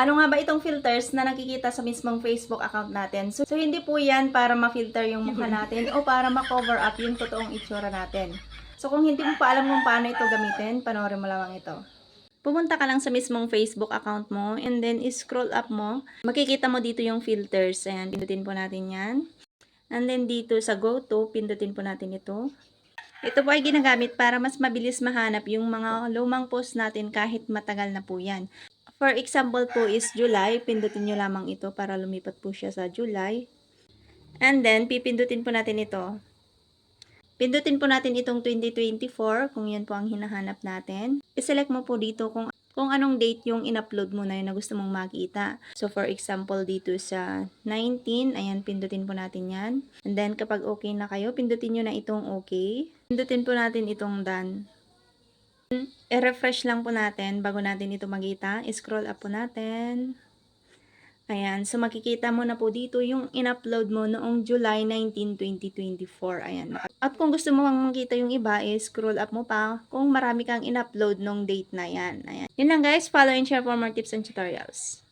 Ano nga ba itong filters na nakikita sa mismong Facebook account natin? So, so hindi po yan para ma-filter yung mukha natin o para ma-cover up yung totoong itsura natin. So kung hindi mo pa alam kung paano ito gamitin, panoorin mo lamang ito. Pumunta ka lang sa mismong Facebook account mo and then scroll up mo. Makikita mo dito yung filters. Ayan, pindutin po natin yan. And then dito sa go to, pindutin po natin ito. Ito po ay ginagamit para mas mabilis mahanap yung mga lumang post natin kahit matagal na po yan. For example po is July, pindutin nyo lamang ito para lumipat po siya sa July. And then, pipindutin po natin ito. Pindutin po natin itong 2024 kung yan po ang hinahanap natin. I-select mo po dito kung kung anong date yung in-upload mo na yun na gusto mong makita. So, for example, dito sa 19, ayan, pindutin po natin yan. And then, kapag okay na kayo, pindutin nyo na itong okay. Pindutin po natin itong done. I-refresh lang po natin bago natin ito makita. I-scroll up po natin. Ayan, so makikita mo na po dito yung in-upload mo noong July 19, 2024. Ayan. At kung gusto mo mang makita yung iba, is scroll up mo pa kung marami kang in-upload nung date na yan. Ayan. Yun lang guys, follow and share for more tips and tutorials.